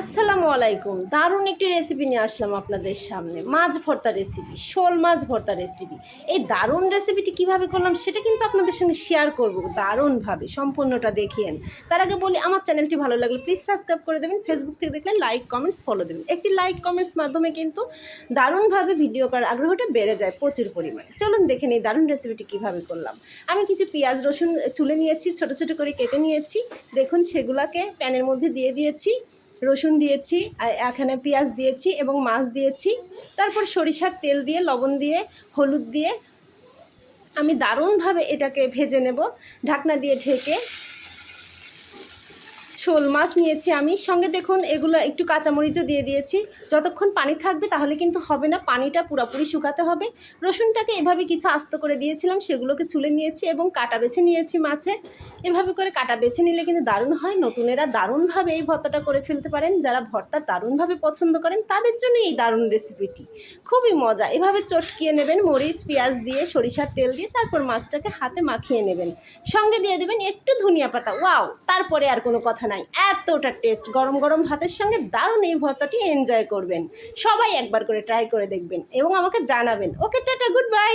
আসসালামু আলাইকুম। দারুণ একটি রেসিপি নিয়ে আসলাম আপনাদের সামনে। মাছ ভর্তা রেসিপি শোল মাছ ভর্তা রেসিপি এই দারুণ রেসিপিটি কীভাবে করলাম সেটা কিন্তু আপনাদের সঙ্গে শেয়ার করব। দারুণভাবে, সম্পূর্ণটা দেখিয়েন তার আগে বলি, আমার চ্যানেলটি ভালো লাগলে প্লিজ সাবস্ক্রাইব করে দেবেন। ফেসবুক থেকে দেখলে লাইক কমেন্টস ফলো দেবেন। একটি লাইক কমেন্টস মাধ্যমে কিন্তু দারুণভাবে ভিডিও করার আগ্রহটা বেড়ে যায় প্রচুর পরিমাণে। চলুন দেখে নিই দারুণ রেসিপিটি কীভাবে করলাম। আমি কিছু পেঁয়াজ, রসুন, চুলে নিয়েছি, ছোট ছোট করে কেটে নিয়েছি। দেখুন, সেগুলাকে প্যানের মধ্যে দিয়ে দিয়েছি। রসুন দিয়েছি, আর এখানে পেঁয়াজ দিয়েছি এবং মাছ দিয়েছি। তারপর সরিষার তেল দিয়ে, লবণ দিয়ে, হলুদ দিয়ে আমি দারুণভাবে এটাকে ভেজে নেব। ঢাকনা দিয়ে ঢেকে শোল মাছ নিয়েছি আমি। সঙ্গে দেখুন, এগুলো একটু কাঁচামরিচও দিয়ে দিয়েছি। যতক্ষণ পানি থাকবে তাহলে কিন্তু হবে না, পানিটা পুরোপুরি শুকাতে হবে। রসুনটাকে এভাবে কিছু আস্ত করে দিয়েছিলাম, সেগুলোকে ছুলে নিয়েছি এবং কাটা বেছে নিয়েছি মাছে। এভাবে করে কাটা বেছে নিলে কিন্তু দারুণ হয়। নতুনেরা দারুণভাবে এই ভর্তাটা করে ফেলতে পারেন। যারা ভর্তা দারুণভাবে পছন্দ করেন, তাদের জন্য এই দারুণ রেসিপিটি খুবই মজা। এভাবে চটকিয়ে নেবেন, মরিচ, পেঁয়াজ দিয়ে, সরিষার তেল দিয়ে, তারপর মাছটাকে হাতে মাখিয়ে নেবেন। সঙ্গে দিয়ে দেবেন একটু ধনিয়া পাতা। ওয়াও! তারপরে আর কোনো কথা নাই। এতটা টেস্ট গরম গরম ভাতের সঙ্গে দারুণ এই ভর্তাটি এনজয় করবেন। সবাই একবার করে ট্রাই করে দেখবেন এবং আমাকে জানাবেন। ওকে টাটা গুড বাই